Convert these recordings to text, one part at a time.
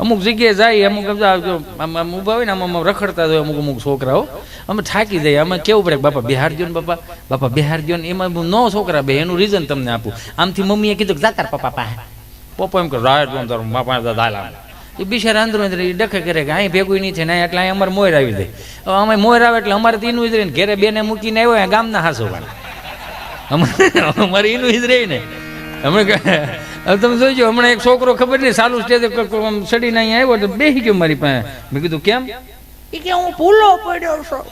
અમુક જગ્યાએ જાય, અમુક આમ ઊભા હોય ને, આમ રખડતા હોય અમુક અમુક છોકરાઓ. અમે થાકી જાય અમે કેવું પડે બાપા, બિહાર ગયો ને, બાપા બાપા, બિહાર ગયો ને, એમાં નો છોકરા બે, એનું રીઝન તમને આપું. આમથી મમ્મીએ કીધું કે, જા તાર પપ્પા પાસે. પપ્પા એમ કે રાય તું તારું બાપા દાલા એ બિચારા આંદરો અંદર એ ડખે કરે કે અહીં ભેગું નહીં છે ને એટલે અહીં અમારે મોર આવી જાય. હવે અમે મોર આવે એટલે અમારે તો એનું જ રહે ઘેરે બેને મૂકીને આવ્યો ગામના હાસો પણ અમારે એનું જ રહી ને. હમણાં હવે તમે જોઈજો હમણાં એક છોકરો ખબર નહીં સાલું સ્ટેજ સડીને અહીંયા આવ્યો તો બેસી ગયો મારી પાસે. મેં કીધું કેમ? એ કે હું ભૂલો પડ્યો છું.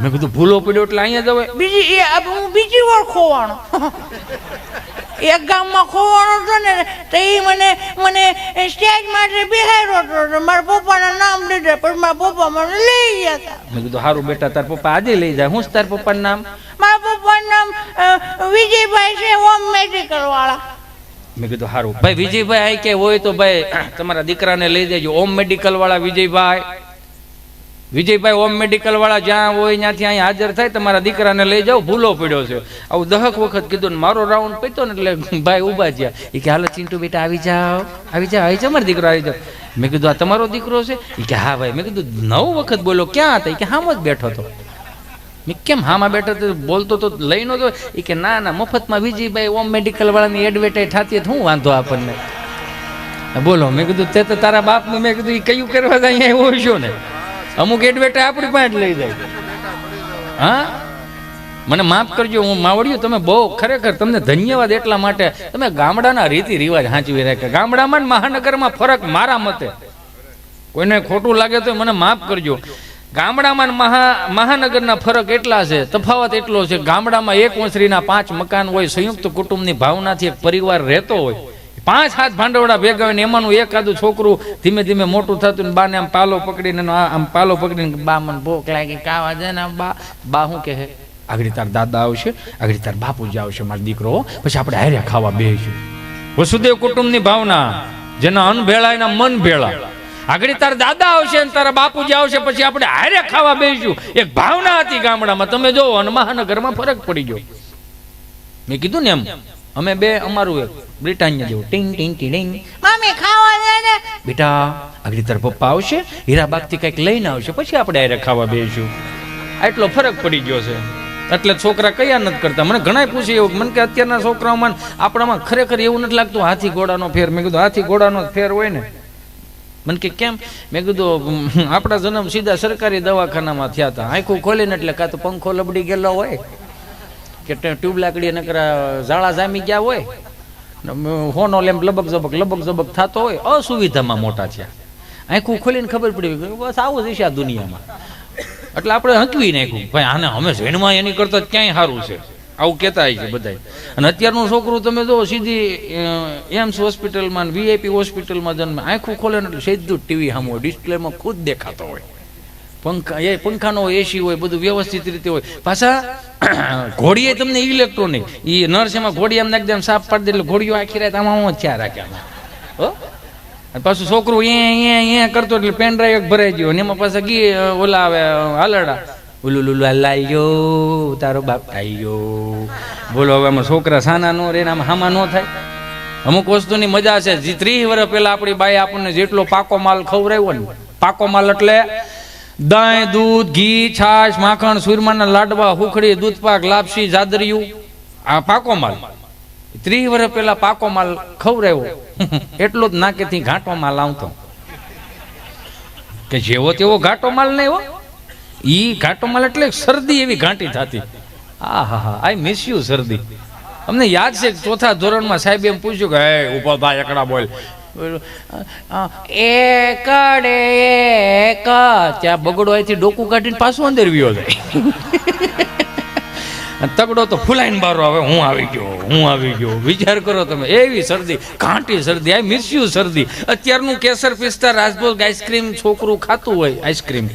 મેં કીધું ભૂલો પડ્યો એટલે અહીંયા જવાય બીજી એ હું બીજી વાર ખોવાણો. એક ગામમાં ખોવાણો હતો ને તો એ મને મને સ્ટેજ માટે બિહાર્યો હતો મારા પપ્પાના નામ લીધે પણ મારા પપ્પા મને લઈ ગયા હતા. મેં કીધું સારું બેટા તાર પપ્પા આજે લઈ જાય. હું તાર પપ્પાનું નામ? મારા વિજયભાઈ છે હોમ મેડિકલ વાળા. મેં કીધું સારું ભાઈ વિજયભાઈ આઈ કે હોય તો ભાઈ તમારા દીકરાને લઈ દેજો. ઓમ મેડિકલ વાળા વિજયભાઈ. વિજયભાઈ ઓમ મેડિકલ વાળા જ્યાં હોય ત્યાંથી અહીં હાજર થાય તમારા દીકરાને લઈ જાઓ ભૂલો પડ્યો છે. આવું દહક વખત કીધું ને મારો રાઉન્ડ પીતો ને એટલે ભાઈ ઊભા થયા. એ કે હાલો ચિંટુ બેટા આવી જાઓ. આવી જાઓ આવી જાઓ મારો દીકરો આવી જાઓ. મેં કીધું આ તમારો દીકરો છે? એ કે હા ભાઈ. મેં કીધું નવ વખત બોલો ક્યાં હતા? એ કે હામ જ બેઠો હતો. મેં કેમ હામાં બેઠો બોલતો તો લઈ નતો એ કે, ના ના, મફતમાં વિજયભાઈ ઓમ મેડિકલ વાળાની એડવર્ટાઈઝ થતી શું વાંધો આપણને. બોલો, મેં કીધું, તે તો તારા બાપનું. મેં કીધું એ કયું કરવા જાય? અહીંયા એવો છો ને? અમુક એડવર્ટાઈઝ આપણી પાસે લઈ જાય. હા? મને માફ કરજો, હું માવડિયું. તમે બહુ ખરેખર તમને ધન્યવાદ એટલા માટે. તમે ગામડાના રીતિ રિવાજ સાચવી રાખ્યા. ગામડામાં મહાનગરમાં ફરક મારા મતે. કોઈને ખોટું લાગે તો મને માફ કરજો. ગામડામાં મહા મહાનગરના ફરક એટલા છે, તફાવત એટલો છે, ગામડામાં એક ઓસરીના પાંચ મકાન હોય, સંયુક્ત કુટુંબની ભાવનાથી એક પરિવાર રહેતો હોય, પાંચ હાથ ભાંડવડા ભેગા હોય ને એમાંનું એકાદું છોકરું ધીમે ધીમે મોટું થતું બાને આમ પાલો પકડીને આમ પાલો પકડીને બા મને ભૂખ લાગી, કાવા છે ને બા? બા શું કહે? આગળ તાર દાદા આવશે, આગળ તાર બાપુજી આવશે, મારો દીકરો પછી આપણે હારે ખાવા બેસીશું. વસુદેવ કુટુંબની ભાવના, જેના અન્ન ભેળા એના મન ભેળા આગળ તારા દાદા આવશે ને તારા બાપુજી આવશે પછી આપણે હારે ખાવા બેસીશું એક ભાવના હતી ગામડામાં. તમે જો અને મહાનગરમાં ફરક પડી ગયો. મેં કીધું ને એમ અમે બે અમારું એક બ્રિટાનિયા જેવું ટીંગ ટીંગ ટીંગ. મમ્મી ખાવા દે ને. બેટા આગળ તાર પપ્પા આવશે હીરાબાગથી કંઈક લઈને આવશે પછી આપણે હારે ખાવા બેસીશું આટલો ફરક પડી ગયો છે. એટલે છોકરા કયા નથી કરતા? મને ઘણા પૂછે એવું મને કે અત્યારના છોકરાઓમાં આપણામાં ખરેખર એવું નથી લાગતું હાથી ઘોડાનો ફેર. મેં કીધું હાથી ઘોડાનો ફેર હોય ને. મને કે કેમ? મેં કીધું આપણા જન્મ સીધા સરકારી દવાખાનામાં થયા હતા. આંખું ખોલીને એટલે કાં તો પંખો લબડી ગયેલો હોય કે ટ્યુબ લાકડી નકરા ઝાડા જામી ગયા હોય. હોનો લેમ્પ લબક ઝબક લબક ઝબક થતો હોય. અસુવિધામાં મોટા છે આંખું ખોલીને ખબર પડી. બસ આવું જ છે આ દુનિયામાં. એટલે આપણે હંકવી નાખ્યું. ભાઈ, આને અમે જૈનમાં એની કરતા ક્યાંય સારું છે? આવું કહેતા હોય છે બધા અને અત્યારનું છોકરું તમે જો સીધી એમ્સ હોસ્પિટલમાં વીઆઈપી હોસ્પિટલમાં જન્મે. આંખું ખોલે ને એટલે સીધું ટીવી સામે હોય, ડિસ્પ્લેમાં ખુદ દેખાતો હોય. પંખા, એ પંખાનો હોય એસી હોય, બધું વ્યવસ્થિત રીતે હોય. પાછા, ઘોડીએ તમને ઇલેક્ટ્રોનિક એ નર્સ એમાં ઘોડી એમ એકદમ સાફ પાડી દે એટલે ઘોડીઓ આખી રાત આમાં હું ચા રાખે હો? અને પાછું છોકરું એ એ કરતો એટલે પેન ડ્રાઈવ ભરાઈ ગયો. અને એમાં પાછા ગી ઓલા આવે હાલડા ઉલું લુલું લાલ્યો તારો બાપ આયો બોલો, હવે આમાં છોકરા સાના નો રે આમ હામાં નો થાય. અમુક વસ્તુની મજા છે. જે ત્રીસ વર્ષ પહેલા આપણી બાઈ આપણને જેટલો પાકો માલ ખવડાવ્યો ને, પાકો માલ એટલે દહીં દૂધ, ઘી, છાશ, માખણ, સુરમાના લાડવા, હુખડી, દૂધપાક, લાપસી, જાદરિયું. આ પાકો માલ. ત્રીસ વર્ષ પહેલા પાકો માલ ખવડાવ્યો. એટલો જ નાકેથી ઘાટો માલ આવતો. કે જેવો તેવો ઘાટો માલ નહીં હો. ઈ ઘાટો માલ એટલે શરદી એવી ઘાંટી થતી. આ હા હા આઈ મિસ યુ શરદી. અમને યાદ છે ચોથા ધોરણમાં સાહેબ એમ પૂછ્યું કે, હે ઊભો થા, એકડા બોલ. એકડે એક ત્યાં બગડો અહીંથી ડોકું કાઢીને પાછું અંદર વ્યો જાય તગડો તો ફૂલાઈને બારો આવે, હું આવી ગયો, હું આવી ગયો. વિચાર કરો તમે, એવી શરદી, ઘાંટી શરદી આઈ મિસ યુ શરદી. અત્યારનું કેસર પિસ્તા, રાજભોગ આઈસ્ક્રીમ છોકરું ખાતું હોય આઈસ્ક્રીમ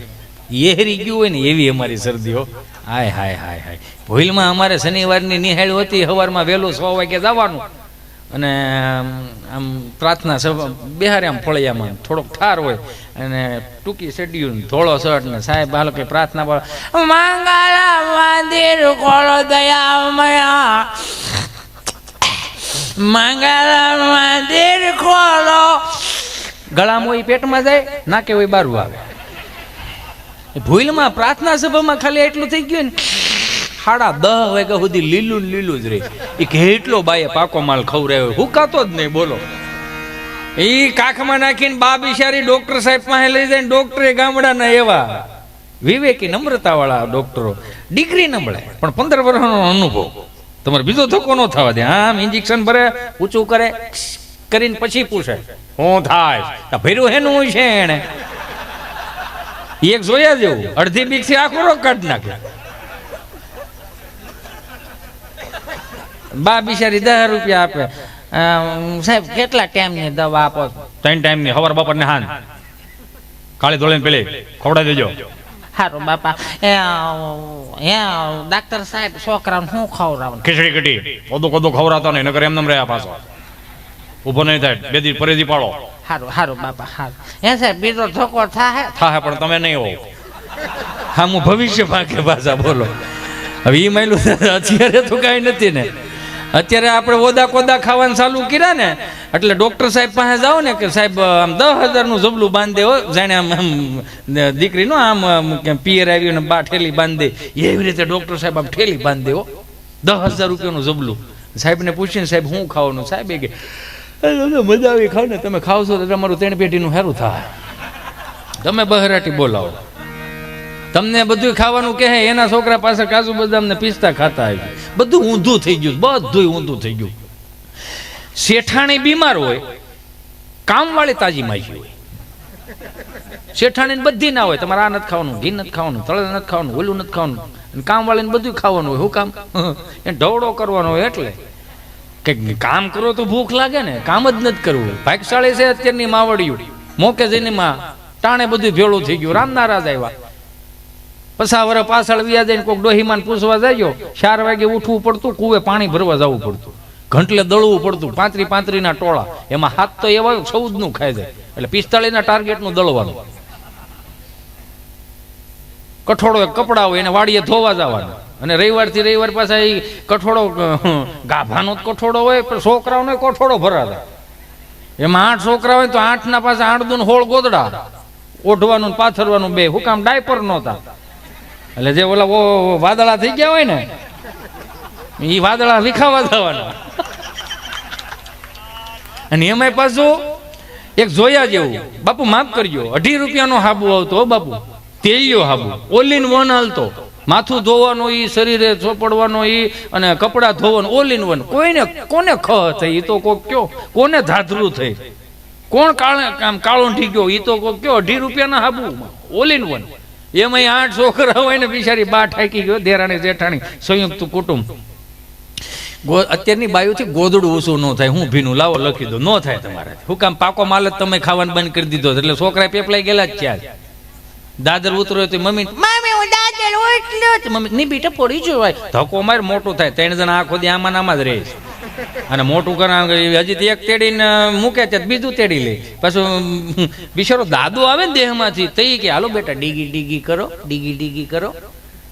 એહરી ગયું હોય ને એવી અમારી શરદીઓ હાય હાય હાય હાય. ભૂલમાં અમારે શનિવારની નિહાળ હતી, સવારમાં વહેલું સો વાગે જવાનું. અને, આમ પ્રાર્થના સભા, બિહારે આમ ફળિયામાં થોડોક ઠાર હોય. અને ટૂંકી શેડ્યુલ, ધોળો શર્ટ ને સાહેબ હાલો કે પ્રાર્થના પર મંગળ મંદિર ખોલો દયામયા મંગળ મંદિર ખોલો. ગળામાં હોય પેટમાં જાય, નાકે હોય બારું આવે. એ ભૂલમાં પ્રાર્થના સભામાં ખાલી એટલું થઈ ગયું ને? સાડા દહ વાગ્યા સુધી લીલું લીલું જ રહી. એ કેટલો બાએ પાકો માલ ખવડાવ્યો. હુકાતો જ નહીં, બોલો. એ કાખમાં નાખીને બા સારી ડોક્ટર સાહેબ પાસે લઈ જાય ડોક્ટરે ગામડાના એવા વિવેકી નમ્રતા વાળા ડોક્ટરો. ડિગ્રી ન મળે પણ પંદર વર્ષનો અનુભવ. તમારે બીજો ધક્કો ન થવા દે. આમ ઇન્જેક્શન ભરે, ઊંચું કરે કરીને પછી પૂછે. હું થાય? ભર્યું હેનું છે એને એક જોયા જેવું. અડધી બીકથી આખો રોગ કાઢી નાખે. બા બિચારી દસ રૂપિયા આપે. સાહેબ કેટલા ટાઈમની દવા આપો ત્રણ ત્રણ ટાઈમની. હવાર બપોર ને હાન. કાળી ધોળીને પેલી. ખવડાવી દેજો. હારો બાપા. એ હે ડાક્ટર સાહેબ છોકરાને શું ખવડાવવાનું ખીચડી કટી. કોદો કોદો ખવડાવતો નહીં નકર એમ રહ્યા પાછો. ઊભો નહીં થાય. બે દી પરેજી પાડો. સારું સારું બાપા સારું હે સાહેબ બીજો ધોકો થાય થાય પણ તમે નહીં હો હા હું ભવિષ્ય ભાગે પાછા બોલો. હવે એ માયલું અત્યારે તો કાંઈ નથી ને. અત્યારે આપણે ઓદા કોદા ખાવાનું ચાલુ કર્યા ને એટલે ડોક્ટર સાહેબ પાસે જાઓ ને કે સાહેબ આમ દસ હજારનું જબલું બાંધી દે હો જાણે આમ આમ દીકરીનો આમ પિયર આવ્યું ને બા ઠેલી બાંધી. દે એવી રીતે ડોક્ટર સાહેબ આમ ઠેલી બાંધી દે હો. દસ હજાર રૂપિયાનું જબલું સાહેબને પૂછીને સાહેબ હું ખાવાનું? સાહેબ એ કે "અરે દાદા, મજા આવી ખાવ ને, તમે ખાવશો તો તમારું ત્રણ પેટીનું સારું થાય. તમે બહરાટી બોલાવો. તમને બધું ખાવાનું કહે, એના છોકરા પાસે કાજુ બદામ ને પિસ્તા ખાતા આવી બધું ઊંધું થઈ ગયું બધું ઊંધું થઈ ગયું. શેઠાણી બીમાર હોય, કામવાળી તાજી માજી હોય. શેઠાણી બધી ના હોય, તમારે આ નથી ખાવાનું, ઘી નથી ખાવાનું તળે નથી ખાવાનું, ઓલું નથી ખાવાનું. કામવાળીને બધું ખાવાનું હોય શું કામ? એ ઢવડો કરવાનો હોય એટલે. કે કામ કરો તો ભૂખ લાગે ને, કામ જ નથી કરવું. ભાગશાળી છે અત્યારની માવડિયું. મોકે જઈને માં ટાણે બધું ભેળું થઈ ગયું. રામ નારાજ આવ્યા. પસા વર પાછળ વ્યા જઈને કોઈક ડોહીમાન પૂછવા જાય ચાર વાગે ઉઠવું પડતું, કુવે પાણી ભરવા જવું પડતું. ઘંટલે દળવું પડતું, પાંત્રી પાંત્રીના ટોળા. એમાં હાથ તો એવા ચૌદનું ખાઈ જાય. એટલે પિસ્તાળીના ટાર્ગેટનું દળવાનું. કઠોળો હોય, એને વાડીએ ધોવા જવાના. અને રવિવારથી રવિવાર પાછા એ કઠોળો ગાભાનો જ કઠોળો હોય, પણ છોકરાઓને કઠોળો ભરાતા. એમાં આઠ છોકરા હોય તો આઠ ના પાસે આઠ દૂન હોળ ગોદડા. ઓઢવાનું પાથરવાનું બે. હુકામ ડાયપર નહોતા. એટલે જે ઓલા ઓ- વાદળા થઈ ગયા હોય ને એ વાદળા વિખાવા જવાના. અને એમાંય પાછું એક જોયા જેવું. બાપુ, માફ કરજો, અઢી રૂપિયાનો હાબુ આવતો બાપુ. તેલિયો હાબુ. ઓલીન વન હાલતો માથું ધોવાનો એ શરીરે ચોપડવાનો એ અને કપડાં ધોવાનું ઓલ ઇન વન કોઈને, કોને ખ થઈ? એ તો કોક કયો, કોને ધાધરું થઈ? કોણ કાળે આમ કાળો ગયો? એ તો કોક કયો, અઢી રૂપિયાના હાબુ. ઓલ ઇન વન એમાં આઠ છોકરા હોય ને બિચારી બા ઠાકી ગયો, દેરાણી, જેઠાણી, સંયુક્ત કુટુંબ. અત્યારની બાયુથી ગોદડું ઓછું ન થાય, હું ભીનું, લાવો, લખી દો. ન થાય તમારે હું કામ પાકો માલ જ તમે ખાવાનું બંધ કરી દીધો એટલે છોકરા પેપલાઈ ગયેલા જ છે દાદર ઉતરો તો મમ્મી મમ્મી એટલે જ. મમ્મી, ની બેટા પડી જોવાય ધક્કો માર મોટું થાય. ત્રણ જણા આખો દી આમાં આમાં જ રહે અને મોટું કરા હજી એક તેડીને મૂકે છે, બીજું તેડી લે. પાછું બિચારો દાદો આવે ને દેહમાંથી, તો કે, હાલો બેટા, ડીગી ડીગી કરો, ડીગી ડીગી કરો.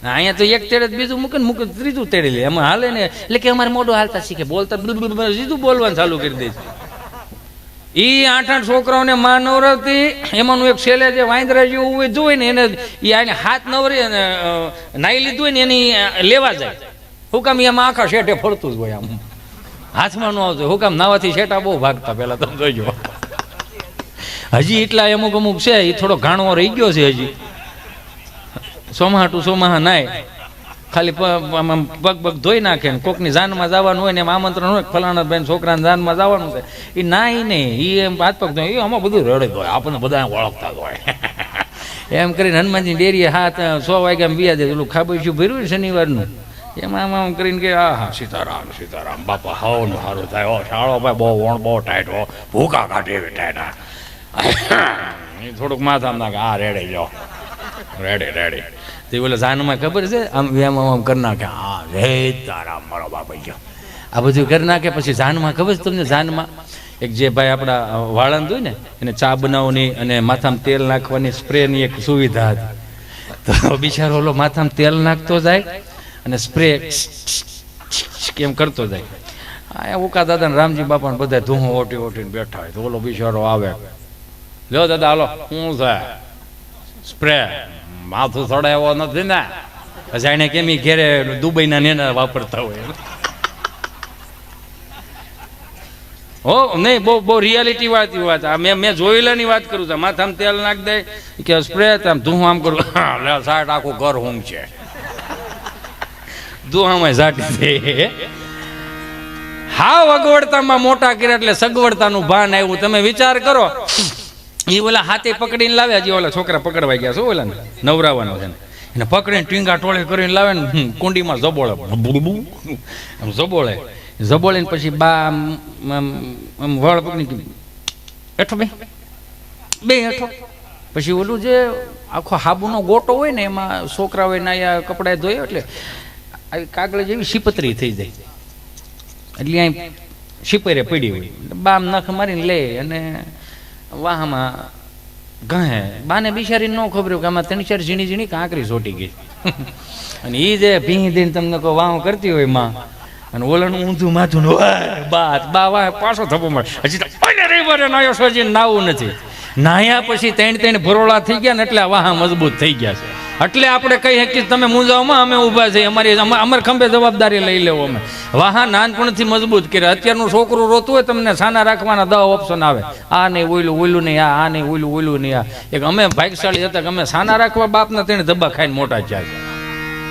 અહીંયા તો એક તેડે બીજું મૂકે ને મૂકે ત્રીજું તેડી લે. એમાં હાલે ને, એટલે કે અમારે મોઢું હાલતા શીખે. બોલતા બ્લુ બ્લુ બ્લુ, સીધું બોલવાનું ચાલુ કરી દે છે. ઈ આઠ આઠ છોકરાઓને માં નવરાતી એમાંનું એક છેલ્લે જે વાંદરા જેવું હોય જોઈ ને એને એ આને હાથ નવરી નાઈ લીધું હોય ને એની લેવા જાય. હું કામ એમાં આખા શેઠે ફરતું જ હોય આમ. હાથમાં ન આવતું. હું કામ નાવાથી શેઠા બહુ ભાગતા પેલા તમે જોઈજો હજી એટલા અમુક અમુક છે એ થોડો ઘાણવો રહી ગયો છે હજી. સોમાહાટું સોમાહા નાય. ખાલી આમ પગ પગ ધોઈ નાખે ને કોકની જાનમાં જવાનું હોય ને એમ આમંત્રણ હોય ફલાણા બેન છોકરાને જાનમાં જવાનું છે. એ નાય નહીં એ એમ હાથ પગ ધોઈ આમાં બધું રડે હોય. આપણને બધા ઓળખતા હોય. એમ કરીને હનુમાનજી ડેરીએ હાથ સો વાગ્યા વ્યા દે. પેલું ખાબોચ્યું ભર્યું શનિવારનું? એમાં આમ આમ કરીને કે આ હા સીતારામ સીતારામ, બાપા, હાવનું સારું થાય. ઓ શાળો ભાઈ બહુ વણ, બહુ ટાઈટ, હો. ભૂકા કાઢે ટાઈટ થોડુંક માથામાં નાખે. આ રેડે જાઓ રેડી રેડી તે બોલે, જાનમાં ખબર છે? આમ એમ આમ કરી નાખે. હા, રે તારા મારો બાપા. આ બધું કરી નાખે, પછી જાનમાં ખબર છે તમને? જાનમાં એક જે ભાઈ આપણા વાળંદ હોય ને, એને ચા બનાવવાની અને માથામાં તેલ નાખવાની સ્પ્રેની એક સુવિધા હતી. તો બિચારો ઓલો માથામાં તેલ નાખતો જાય અને સ્પ્રે કેમ કરતો જાય. આ ઉકા દાદા ને રામજી બાપા બધા ધૂહો ઓટી ઓટીને બેઠા હોય. તો ઓલો બિચારો આવે. લ્યો દાદા, હાલો શું છે? સ્પ્રે. માથું એવો નથી ને. જાણે કેમ એ ઘેરે દુબઈના નેના વાપરતા હોય હો, નહીં, બહુ બહુ રિયાલિટી વાળી વાત. આ મેં મેં જોયેલાની વાત કરું છું. માથામાં તેલ નાખ દે કે સ્પ્રે આમ ધું આમ કરું. સાટ આખું ઘર હું છે. દુહામાં ઝાટી દે. હા અગવડતામાં મોટા કર્યા એટલે સગવડતાનું ભાન આવ્યું. તમે વિચાર કરો. એ ઓલા હાથે પકડીને લાવ્યા હજી ઓલા છોકરા પકડવા ગયા શું ઓલા નવરાવાનો છે ને. એને પકડીને ટીંગા ટોળે કરીને લાવે ને કુંડીમાં જબોળે જબોળે જબોળીને પછી બા, આમ વળ પકડી એઠો બે. બે હેઠો. પછી ઓલું જે આખો હાબુનો ગોટો હોય ને, એમાં છોકરા હોય નાયા કપડાં ધોયો, એટલે આવી કાગળ જેવી શીપતરી થઈ જાય. એટલે અહીં શીપરે પડી હોય. બામ નખ મારીને લે અને વાહમાં ગહે. બાને બિચારી ન ખબર કે આમાં ત્રણ, ચાર ઝીણી ઝીણી કાંકરી સોટી ગઈ. અને એ જે ભીહી દઈને તમને કોઈ વાહ કરતી હોયમાં, અને ઓલાનું ઊંધું માથું બાત, બા, વાહ, પાછો થપો મળે. હજી તો રવિવારે નાયો સોજી નાવું નથી. નાયા પછી ત્રણ ત્રણ ભરોળા થઈ ગયા ને એટલે વાહ મજબૂત થઈ ગયા છે. એટલે આપણે કહી શકીએ, તમે મુંજાઓમાં અમે ઊભા છીએ. અમારી અમા- અમાર ખંભે જવાબદારી લઈ લેવો અમે. વાહન નાનપણથી મજબૂત કર્યા. અત્યારનું છોકરું રોતું હોય તમને સાના રાખવાના દહ ઓપ્શન આવે. આ નહીં ઓયલું ઓયલું નહીં, આ આ નહીં ઓયલું ઓયલું નહીં, આ. એક અમે ભાગશાળી હતા કે અમે સાના રાખવા બાપના તેણે ધબ્બા ખાઈને મોટા થયા છે.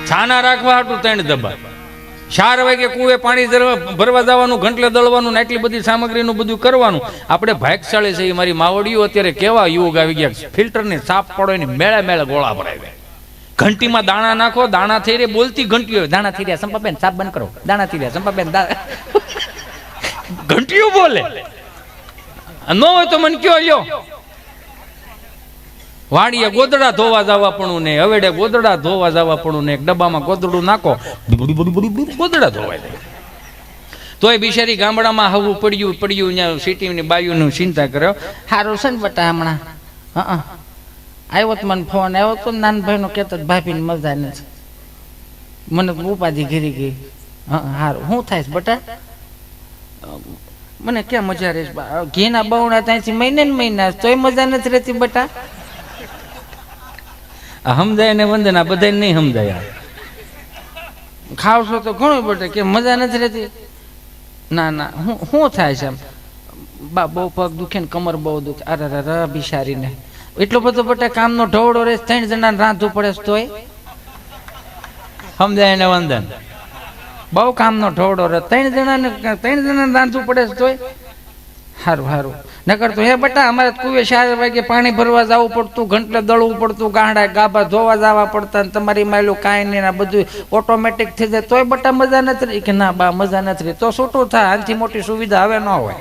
છાના રાખવા હતું તેણે ધબ્બા. ચાર વાગે કુએ પાણી ભરવા જવાનું, ઘંટલે દળવાનું ને એટલી બધી સામગ્રીનું બધું કરવાનું. આપણે ભાગશાળી છે એ મારી માવડીઓ, અત્યારે કેવા યુગ આવી ગયા ફિલ્ટરની સાફ પડો એની મેળે મેળે ગોળા ભરાવે ઘંટીમાં દાણા નાખો, દાણા થઈ રે બોલતી ઘંટીઓ દાણા થઈ રહ્યા, સંપાબેન સાફ બંધ કરો. દાણા થઈ રહ્યા, સંપાબેન ઘંટીઓ બોલે. ન હોય તો મને કયો, લ્યો. વાડીએ ગોદડા ધોવા જવા પણ ને હવેડે ગોદડા ધોવા જવા પણ ને ડબ્બામાં ગોદડું નાખો, ગોદડા ધોવાય જાય. તોય બિચારી ગામડામાં હવું પડ્યું પડ્યું સિટીની બાયુનું ચિંતા કર્યો. સારું છે ને બટા હમણાં? હા. આવ્યો તો મને ફોન આવ્યો તો નાનભાઈનો કહેતો ભાભીને મજા નથી. મને ઉપાધિ ઘેરી ગઈ. હા સારું શું થાય છે બટા મને ક્યાં મજા રહે ઘીના બહુણા ત્યાંથી મહિને ને મહિના તોય મજા નથી રહેતી બટા? સમજાય ને વંદના બધાય નહીં સમજાય. ખાવશો તો ઘણું બટે કે મજા નથી રહેતી? ના ના હું શું થાય છે એમ. બા બહુ પગ દુખે ને કમર બહુ દુખે. અરે અરે બિચારીને. એટલો બધો બટા કામનો ઢવડો રહે, ત્રણ જણા રાંધવું પડે તોય. સમજાય ને વંદન? બહુ કામનો ઢોળો રહે. ત્રણ જણાને ત્રણ જણાને રાંધવું પડે તોય. સારું સારું નકર તો હે બટા, અમારે કુવે ચાર વાગે પાણી ભરવા જવું પડતું ઘંટલે દળવું પડતું, ગાંડા ગાભા ધોવા જવા પડતા ને તમારી માયલું કાંઈ નહીં આ બધું ઓટોમેટિક થઈ જાય. તોય બટા મજા નથી કે ના બા, મજા નથી તો છૂટું થાય. આનાથી મોટી સુવિધા હવે ન હોય.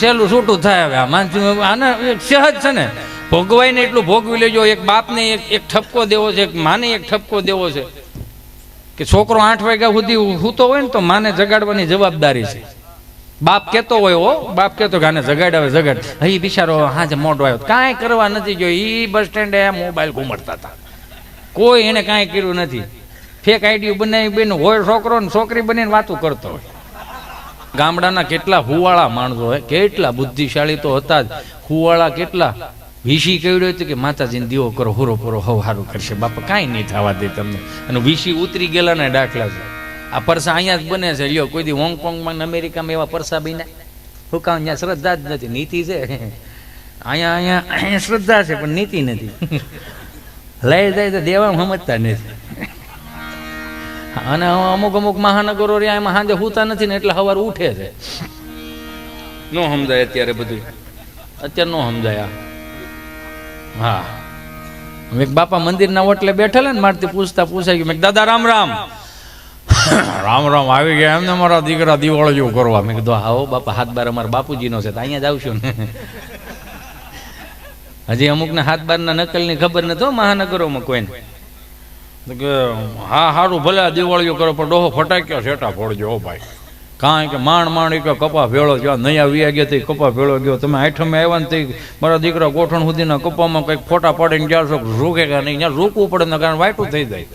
સહેલું છૂટું થાય હવે આ માનસી આને સહજ છે ને. ભોગવાય ને એટલું ભોગવી લેજો, એક બાપને એક એક ઠપકો દેવો છે, એક માને એક ઠપકો દેવો છે. કે છોકરો આઠ વાગ્યા સુધી સૂતો હોય ને તો માને જગાડવાની જવાબદારી છે. બાપ કેતો હોય ઓ બાપ કેતો કે આને જગાડાવે, જગાડ. હઈ, બિચારો હાજે મોઢો આવ્યો. કાંઈ કરવા નથી ગયો. એ બસ સ્ટેન્ડે મોબાઈલ ઘુમડતા હતા. કોઈ એને કાંઈ કર્યું નથી. ફેક આઈડી બનાવી, બેન, હોય છોકરો ને છોકરી બનીને વાતું કરતો હોય. ગામડાના કેટલા હુવાળા માણસો હોય, કેટલા બુદ્ધિશાળી તો હતા જ. હુવાળા કેટલા વીસી કહ્યું હતું કે માતાજીને દીવો કરો હુરો પૂરો હવ સારું કરશે. બાપા, કાંઈ નહીં થવા દે તમને. અને વીસી ઉતરી ગયેલા ને દાખલા છે. આ પરસા અહીંયા જ બને છે. લ્યો, કોઈ દી હોંગકોંગમાં ને અમેરિકામાં એવા પરસા બન્યા? હુકા અહીંયા શ્રદ્ધા જ નથી. નીતિ છે. અહીંયા અહીંયા શ્રદ્ધા છે, પણ નીતિ નથી. લઈ જાય તો દેવામાં સમજતા નથી. અને અમુક અમુક મહાનગરો રહ્યા એમાં સાંજે હોતા નથી ને એટલે સવાર ઉઠે છે. નો સમજાય અત્યારે બધું. અત્યારે નો સમજાય હા. મેં બાપા મંદિરના ઓટલે બેઠેલા ને મારથી પૂછતા પૂછાય ગયું મેં દાદા રામ રામ. રામ રામ આવી ગયા એમને મારા દીકરા દિવાળો જેવું કરવા. મેં કીધું આવો બાપા હાથ બાર અમારા બાપુજીનો છે તો અહીંયા જ આવશું ને. હજી અમુકને હાથ બારના નકલની ખબર નથી મહાનગરોમાં કોઈને. કે, હા સારું ભલે દિવાળીઓ કરો, પણ ડોહો ફટાક્યો શેટા ફોડજો ભાઈ. કાંઈ કે માણ માણ કે કપા ભેળો ગયો નયા વિયા ગયા તે કપા ભેળો ગયો. તમે આઠમે આવ્યા ને તે મારા દીકરા ગોઠણ સુધીના કપામાં કંઈક ફોટા પાડીને ગયા છો રૂકે કે નહીં, ત્યાં રૂકવું પડે ને કારણ વાટું થઈ જાય.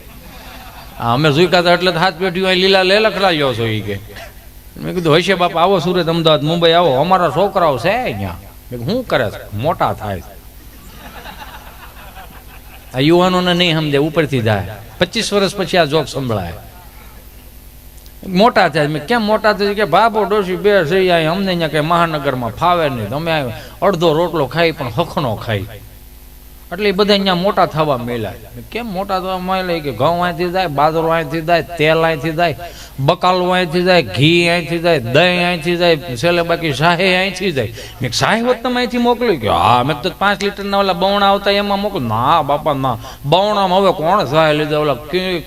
અમે ઝુકા હતા એટલે હાથ પેઢી લીલા લે લખડાયો છો એ કે. મેં કીધું, હશે બાપા, આવો સુરત, અમદાવાદ, મુંબઈ આવો, અમારા છોકરાઓ છે અહીંયા. શું કરે મોટા થાય. આ યુવાનોને નહીં સમજે, ઉપરથી જાય. પચીસ વર્ષ પછી આ જોક સંભળાય. મોટા થયા. કેમ મોટા થાય? કે બાબો ડોસી બે છે અમને અહીંયા કઈ મહાનગરમાં ફાવે નહીં. તમે અડધો રોટલો ખાઈ પણ હખનો ખાઈ. એટલે એ બધા અહીંયા મોટા થવા મેલાય કેમ મોટા થવા મેલાય કે ઘઉં અહીંથી જાય, બાજરો અહીંથી જાય, તેલ અહીંથી જાય, બકાલું અહીંથી જાય, ઘી અહીંથી જાય, દહીં અહીંથી જાય, છેલ્લે બાકી શાહે અહીંથી જાય. મેં શાહી હોત તમે અહીંથી મોકલ્યું. કે, હા, મેં તો પાંચ લીટરના ઓલા બવણા આવતા એમાં મોકલું. ના બાપા, ના. બવણામાં હવે કોણ શાહે લીધા? ઓલા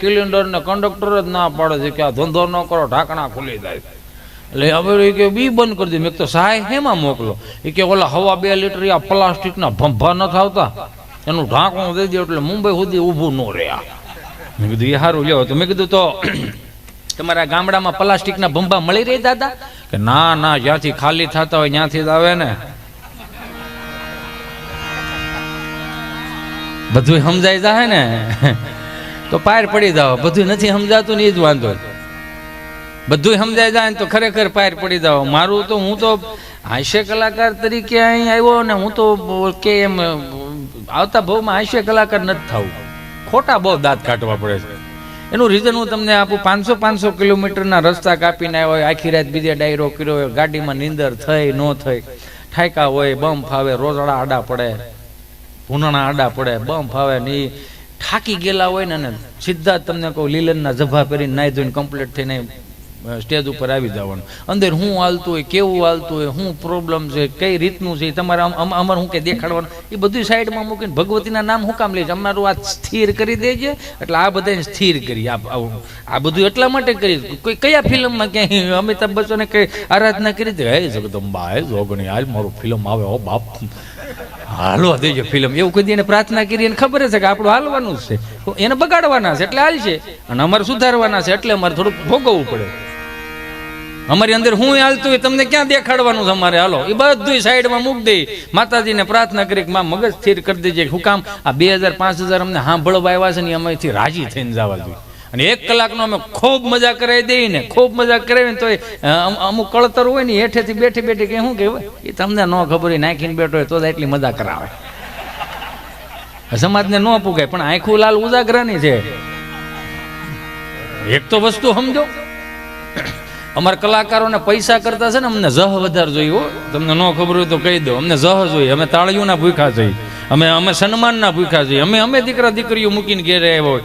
કિલિન્ડર ને કંડક્ટર જ ના પાડે છે કે આ ધંધો ન કરો, ઢાંકણા ખુલી જાય. એટલે હવે એ કે બી બંધ કરી દીધું મેં તો સહાય હેમાં મોકલો. એ કે, ઓલા હવા બે લીટર આ પ્લાસ્ટિકના ભંભા ન આવતા એનું ઢાંકણું દઈ દે એટલે મુંબઈ સુધી ઊભું ન રહ્યા. મેં કીધું, એ સારું લ્યો. તો મેં કીધું, તો તમારા ગામડામાં પ્લાસ્ટિકના ભંભા મળી રહી, દાદા? કે, ના ના, જ્યાંથી ખાલી થતા હોય ત્યાંથી જ આવે ને. બધું સમજાઈ જાય ને? તો પાર પડી જાવ બધું નથી સમજાતું ને એ જ વાંધો બધું સમજાઈ જાય ને તો ખરેખર પાર પડી જાવ મારું તો હું તો હાસ્ય કલાકાર તરીકે અહીં આવ્યો ને હું તો કે એમ આવતા ભાવમાં હાસ્ય કલાકાર નથી થવું. ખોટા બહુ દાંત કાઢવા પડે છે. એનું રીઝન હું તમને આપું, પાંચસો પાંચસો કિલોમીટરના રસ્તા કાપીને આવ્યો હોય, આખી રાત બીજે ડાયરો કર્યો હોય, ગાડીમાં નીંદર થઈ, ન થઈ, ઠાયકા હોય બમ ફાવે, રોજડા આડા પડે, ભૂનાણા આડા પડે બમ ફાવે ને થાકી ગયેલા હોય ને સીધા તમને કહું, લીલનના જભા પહેરીને નાઈ ધોઈને કમ્પ્લીટ થઈને સ્ટેજ ઉપર આવી જવાનું. અંદર શું હાલતું હોય, કેવું હાલતું હોય શું પ્રોબ્લેમ છે, કઈ રીતનું છે તમારા તમારે અમ- અમ- અમારે શું કે દેખાડવાનું. એ બધું સાઈડમાં મૂકીને ભગવતીના નામ શું કામ લે છે અમારું આ સ્થિર કરી દેજે, એટલે આ બધાને સ્થિર કરી આ બધું એટલા માટે કરી. કોઈ કયા ફિલ્મમાં ક્યાંય અમિતાભ બચ્ચને કઈ આરાધના કરી દે હે જગદંબા, હે જોગણી, હાલ મારું ફિલ્મ આવે, હો બાપ. હાલવા દેજો ફિલ્મ. એવું કોઈ એને પ્રાર્થના કરી, એને ખબર છે કે આપણું હાલવાનું છે. એને બગાડવાના છે, એટલે હાલ છે. અને અમારે સુધારવાના છે, એટલે અમારે થોડુંક ભોગવવું પડે. અમારી અંદર હું હાલતું હોય તમને ક્યાં દેખાડવાનું છે અમારે? હાલો, એ બધું સાઈડમાં મૂક દે. માતાજીને પ્રાર્થના કરી કે માં મગજ સ્થિર કરી દેજે. હું કામ આ બે હજાર, પાંચ હજાર અમને સાંભળવા આવ્યા છે ને અમારીથી રાજી થઈને જવા જોઈએ અને એક કલાકનો અમે ખૂબ મજા કરાવી દઈએ ને, ખૂબ મજા કરાવીને તો અમુક કળતર હોય ને હેઠેથી બેઠી બેઠી કે શું કહેવાય એ તમને ન ખબર હોય, નાખીને બેઠો હોય તો એટલી મજા કરાવે. સમાજને ન પૂગાય, પણ આંખું લાલ ઉજાગરાની છે. એક તો વસ્તુ સમજો. અમારા કલાકારોને પૈસા કરતા છે ને અમને જહ વધારે જોઈએ હો. તમને ન ખબર હોય તો કહી દો, અમને જહ જોઈએ, અમે તાળીઓના ભૂખા જોઈએ અમે અમે સન્માનના ભૂખા જોઈએ અમે અમે દીકરા દીકરીઓ મૂકીને ઘેરે આવ્યા હોય.